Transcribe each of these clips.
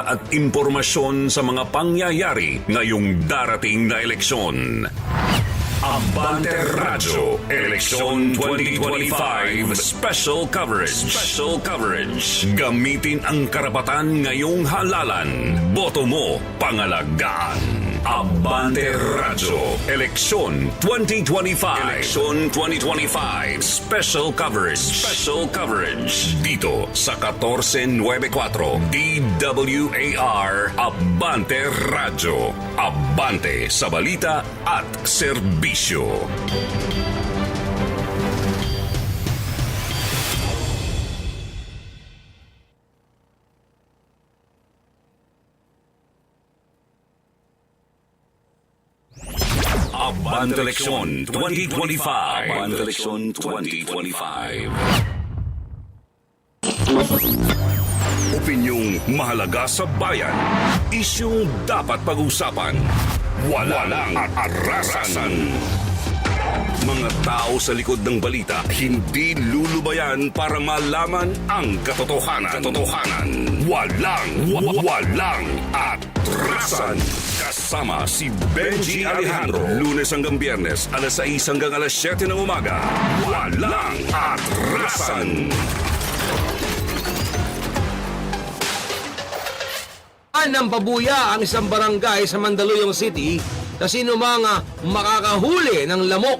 at impormasyon sa mga pangyayari ngayong darating na eleksyon. Abante Radyo Eleksyon 2025 Special Coverage. Special Coverage. Gamitin ang karapatan ngayong halalan. Boto mo pangalagaan Abante Radyo Eleksyon 2025 Eleksyon 2025 Special Coverage. Special Coverage. Dito sa 1494 DWAR Abante Radyo Abante sa balita at serbisyo Abante Eleksyon 2025 Abante Eleksyon 2025 Opinyong mahalaga sa bayan. Isyong dapat pag-usapan. Walang arasan. Mga tao sa likod ng balita hindi lulubayan para malaman ang katotohanan. Katotohanan. Walang, wa- walang atrasan. Kasama si Benji Alejandro. Lunes hanggang biyernes, alas 6 hanggang alas 7 ng umaga. Walang atrasan. ng pabuya ang isang barangay sa Mandaluyong City na sino mga makakahuli ng lamok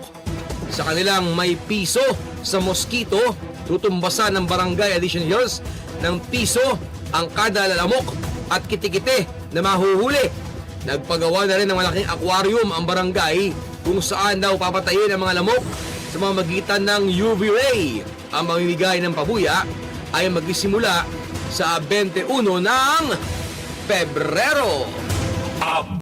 sa kanilang may piso sa mosquito tutumbasan ng barangay Addition Hills ng piso ang kada lamok at kitikite na mahuhuli. Nagpagawa na rin ng malaking aquarium ang barangay kung saan daw papatayin ang mga lamok sa mga magitan ng UV ray. Ang mamimigay ng pabuya ay magsisimula sa 21 ng Pebrero. Ab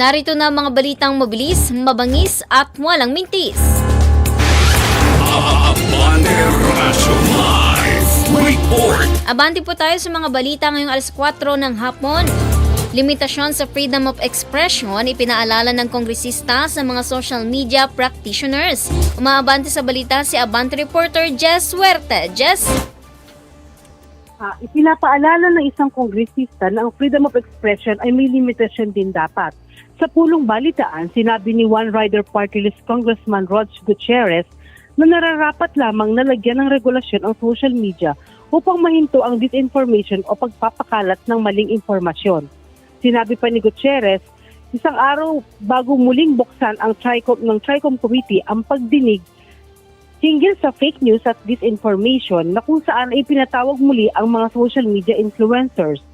Narito na mga balitang mabilis, mabangis at walang mintis. Abante po tayo sa mga balita ngayong alas 4 ng hapon. Limitasyon sa freedom of expression ipinaalala ng kongresista sa mga social media practitioners. Umaabante sa balita si Abante reporter Jess Suerte. Jess? Ah, ipinapaalala ng isang kongresista na ang freedom of expression ay may limitasyon din dapat. Sa pulong balitaan, sinabi ni One Rider Party List Congressman Rog Gutierrez na nararapat lamang na lagyan ng regulasyon ang social media upang mahinto ang disinformation o pagpapakalat ng maling impormasyon. Sinabi pa ni Gutierrez, isang araw bago muling buksan ang TRICOM ng TRICOM Committee ang pagdinig hinggil sa fake news at disinformation na kung saan ay pinatawag muli ang mga social media influencers.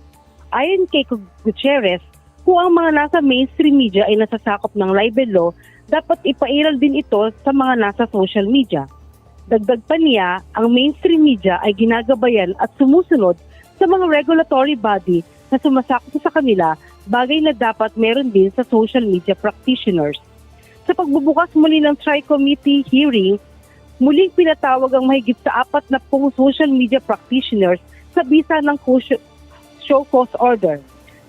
Ayon kay Gutierrez, kung ang mga nasa mainstream media ay nasasakop ng libel law, dapat ipairal din ito sa mga nasa social media. Dagdag pa niya, ang mainstream media ay ginagabayan at sumusunod sa mga regulatory body na sumasakop sa kanila, bagay na dapat meron din sa social media practitioners. Sa pagbubukas muli ng tri-committee hearing, muling pinatawag ang mahigit sa apat na pong social media practitioners sa bisa ng show cause order.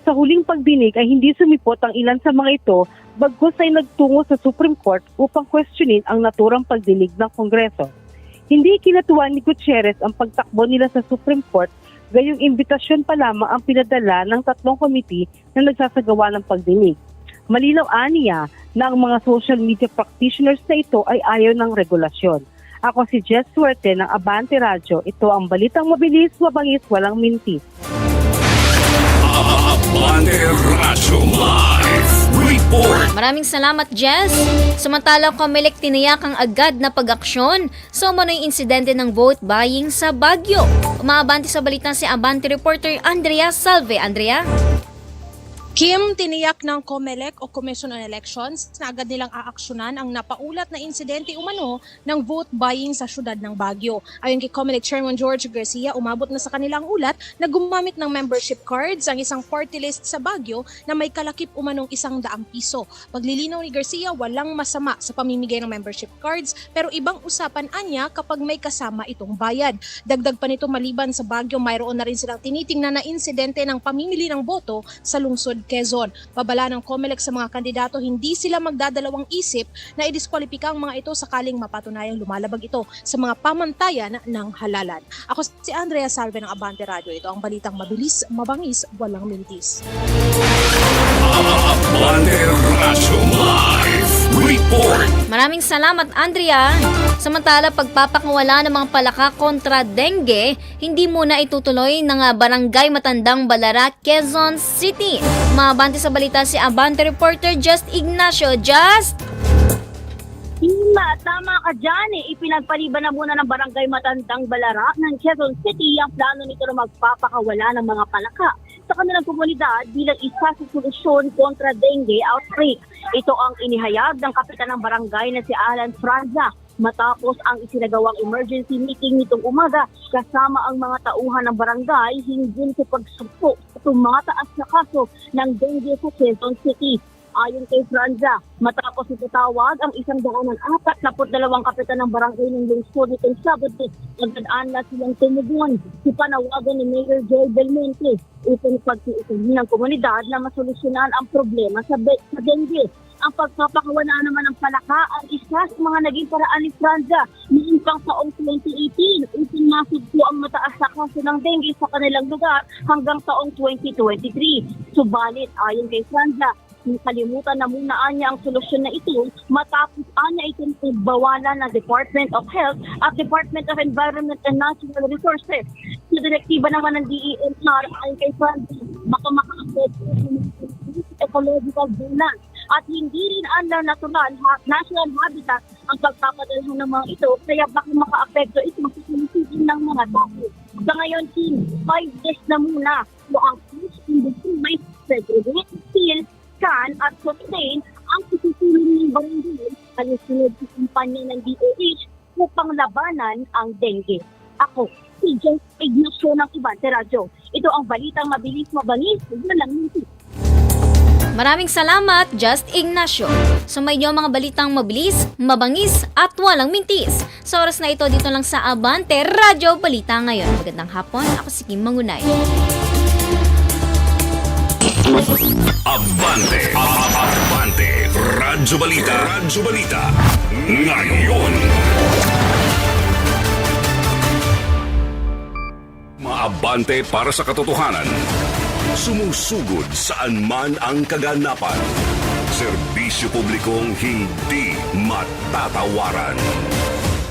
Sa huling pagdinig ay hindi sumipot ang ilan sa mga ito bagkus ay nagtungo sa Supreme Court upang questionin ang naturang pagdinig ng Kongreso. Hindi kinatuwa ni Gutierrez ang pagtakbo nila sa Supreme Court gayong imbitasyon pa lamang ang pinadala ng tatlong komite na nagsasagawa ng pagdinig. Malinaw aniya na ang mga social media practitioners na ito ay ayaw ng regulasyon. Ako si Jess Suerte ng Abante Radio. Ito ang balitang mabilis, mabangis, walang mintis. Abante Radyo Live Report. Maraming salamat, Jess. Samantalang Comelec tiniyak ang agad na pag-aksyon sa umano'y insidente ng vote buying sa Baguio. Umaabante sa balita si Abante reporter Andrea Salve. Andrea? Kim, tiniyak ng COMELEC o Commission on Elections na agad nilang aaksyonan ang napaulat na insidente umano ng vote buying sa syudad ng Baguio. Ayon kay COMELEC Chairman George Garcia, umabot na sa kanilang ulat na gumamit ng membership cards ang isang party list sa Baguio na may kalakip umanong isang daang piso. Paglilinaw ni Garcia, walang masama sa pamimigay ng membership cards pero ibang usapan anya kapag may kasama itong bayad. Dagdag pa nito maliban sa Baguio, mayroon na rin silang tinitingnan na insidente ng pamimili ng boto sa lungsod Quezon. Babala ng COMELEC sa mga kandidato, hindi sila magdadalawang isip na idiskwalipika ang mga ito sakaling mapatunayang lumalabag ito sa mga pamantayan ng halalan. Ako si Andrea Salve ng Abante Radio. Ito ang balitang mabilis, mabangis, walang mintis. Abante Radyo Live Report. Maraming salamat, Andrea. Samantala, pagpapakawala ng mga palaka kontra dengue, hindi muna itutuloy ng ah, Barangay Matandang Balara, Quezon City. Mabante sa balita si Abante reporter Just Ignacio. Just! Hima, tama ka dyan eh. Ipinagpaliban na muna ng barangay Matandang Balara ng Quezon City ang plano nito na magpapakawala ng mga palaka sa kanilang komunidad bilang isa sa solusyon kontra dengue outbreak. Ito ang inihayag ng kapitan ng barangay na si Alan Franza matapos ang isinagawang emergency meeting nitong umaga kasama ang mga tauhan ng barangay hinggil sa pagsugpo sa tumataas na kaso ng dengue sa Quezon City. Ayon kay Franza, matapos itatawag ang isang daan ng apat na dalawang kapitan ng barangay ng lungsod nitong Sabado, nagdadaan na silang tumugon si panawagan ni Mayor Joy Belmonte upang pagtiisin ng komunidad na masolusyonan ang problema sa, sa dengue. Ang pagpapakawala naman ng palaka ang isa sa mga naging paraan ni Franza noong pang taong 2018 upang masugpo ang mataas na kaso ng dengue sa kanilang lugar hanggang taong 2023. Subalit, ayon kay Franza, Nakalimutan na muna niya ang solusyon na ito matapos anya itong pagbawalan ng Department of Health at Department of Environment and Natural Resources. Sa direktiba naman ng DENR ay kay Francis, baka ang ecological balance at hindi rin under natural ha- national habitat ang pagpapadalhan ng mga ito kaya baka maka-apekto ito sa sinisipin ng mga tao. Sa ngayon, team, 5 days na muna so ang push industry may segregate, scan at sustain ang sususulong ng barangay at sunod sa kumpanya ng DOH upang labanan ang dengue. Ako, si Jess Ignacio ng Ibante Radyo. Ito ang balitang mabilis mabangis, walang mintis. Maraming salamat, Just Ignacio. Sumayo mga balitang mabilis, mabangis, at walang mintis. Sa oras na ito, dito lang sa Abante Radyo Balita ngayon. Magandang hapon, ako si Kim Mangunay. Abante. Abante. Radyo Balita. Radyo Balita. Ngayon. Maabante para sa katotohanan. Sumusugod saan man ang kaganapan. Serbisyo publikong hindi matatawaran.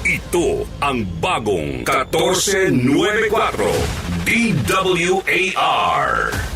Ito ang bagong 1494 DWAR.